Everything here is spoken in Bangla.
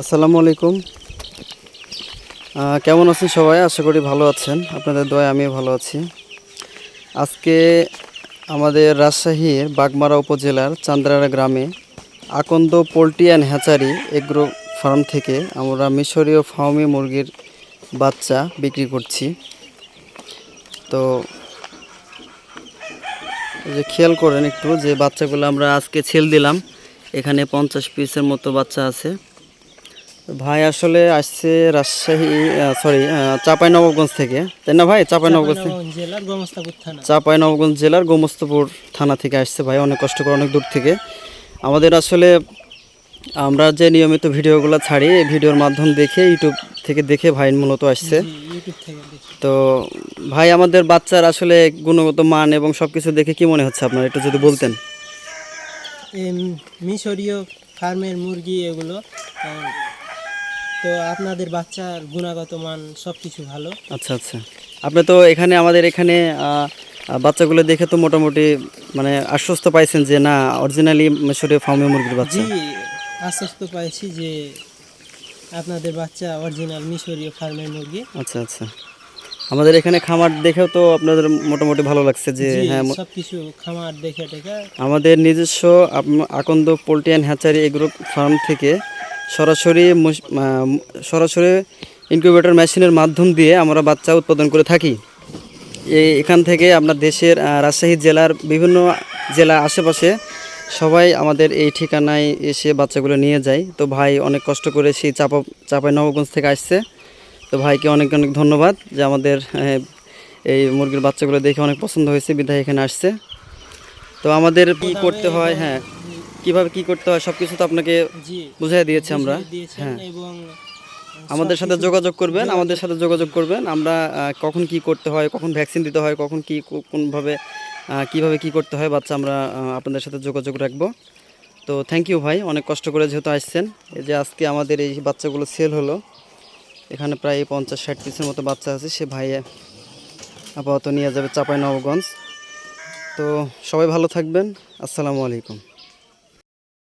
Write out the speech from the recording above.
আসসালামু আলাইকুম। কেমন আছেন সবাই? আশা করি ভালো আছেন। আপনাদের দয়া আমিও ভালো আছি। আজকে আমাদের রাজশাহীর বাগমারা উপজেলার চান্দ্রারা গ্রামে Akand poultry and hatchery agro farm থেকে আমরা মিশরীয় ফার্মি মুরগির বাচ্চা বিক্রি করছি। তো যে খেয়াল করেন একটু যে বাচ্চাগুলো আমরা আজকে ছেল দিলাম, এখানে পঞ্চাশ পিসের মতো বাচ্চা আছে। ভাই আসলে আসছে রাজশাহী সরি চাপাই নবাবগঞ্জ থেকে। তাই না ভাই? চাপাই নবাবগঞ্জ জেলার চাপাই নবাবগঞ্জ জেলার গোমস্তপুর থানা থেকে আসছে ভাই অনেক কষ্ট করে অনেক দূর থেকে। আমাদের আসলে আমরা যে নিয়মিত ভিডিওগুলো ছাড়ি এই ভিডিওর মাধ্যম দেখে ইউটিউব থেকে দেখে ভাই মূলত আসছে। তো ভাই আমাদের বাচ্চার আসলে গুণগত মান এবং সব কিছু দেখে কি মনে হচ্ছে আপনার? একটু যদি বলতেন। মিশরীয় ফার্মের মুরগি এগুলো তো আপনাদের বাচ্চার গুণগত মান সব কিছু ভালো। আচ্ছা আচ্ছা। আপনি তো এখানে আমাদের এখানে বাচ্চাগুলো দেখে তো মোটামুটি মানে আশ্বস্ত পাইছেন যে না অরিজিনালি মিশরীয় ফার্মে মুরগির বাচ্চা। জি আশ্বস্ত পাইছি যে আপনাদের বাচ্চা অরিজিনাল মিশরীয় ফার্মের মুরগি। আচ্ছা আচ্ছা। আমাদের এখানে খামার দেখেও তো আপনাদের মোটামুটি ভালো লাগছে যে হ্যাঁ ম- সব কিছু খামার দেখে টেকে আমাদের নিজস্ব Akand poultry and hatchery agro farm থেকে সরাসরি সরাসরি ইনকিউবেটর মেশিনের মাধ্যম দিয়ে আমরা বাচ্চা উৎপাদন করে থাকি। এখান থেকে আপনার দেশের রাজশাহী জেলার বিভিন্ন জেলা আশেপাশে সবাই আমাদের এই ঠিকানায় এসে বাচ্চাগুলো নিয়ে যায়। তো ভাই অনেক কষ্ট করে সেই চাপা, চাপাই নবগঞ্জ থেকে আসছে। তো ভাইকে অনেক অনেক ধন্যবাদ যে আমাদের এই মুরগির বাচ্চাগুলো দেখে অনেক পছন্দ হয়েছে বিধায় এখানে আসছে। তো আমাদের কি করতে হয় হ্যাঁ। কীভাবে কি করতে হয় সব কিছু তো আপনাকে বুঝাই দিয়েছি আমরা। হ্যাঁ। এবং আমাদের সাথে যোগাযোগ করবেন আমাদের সাথে যোগাযোগ করবেন। আমরা কখন কি করতে হয় কখন ভ্যাকসিন দিতে হয় কখন কি কোনভাবে কীভাবে কি করতে হয় বাচ্চা আমরা আপনাদের সাথে যোগাযোগ রাখব। তো থ্যাংক ইউ ভাই অনেক কষ্ট করে যেহেতু আসছেন। এই যে আজকে আমাদের এই বাচ্চাগুলো সেল হলো এখানে প্রায় পঞ্চাশ ষাট পিসের মতো বাচ্চা আছে সে ভাই আপাতত নিয়ে যাবে চাপাই নবগঞ্জ তো সবাই ভালো থাকবেন আসসালামু আলাইকুম।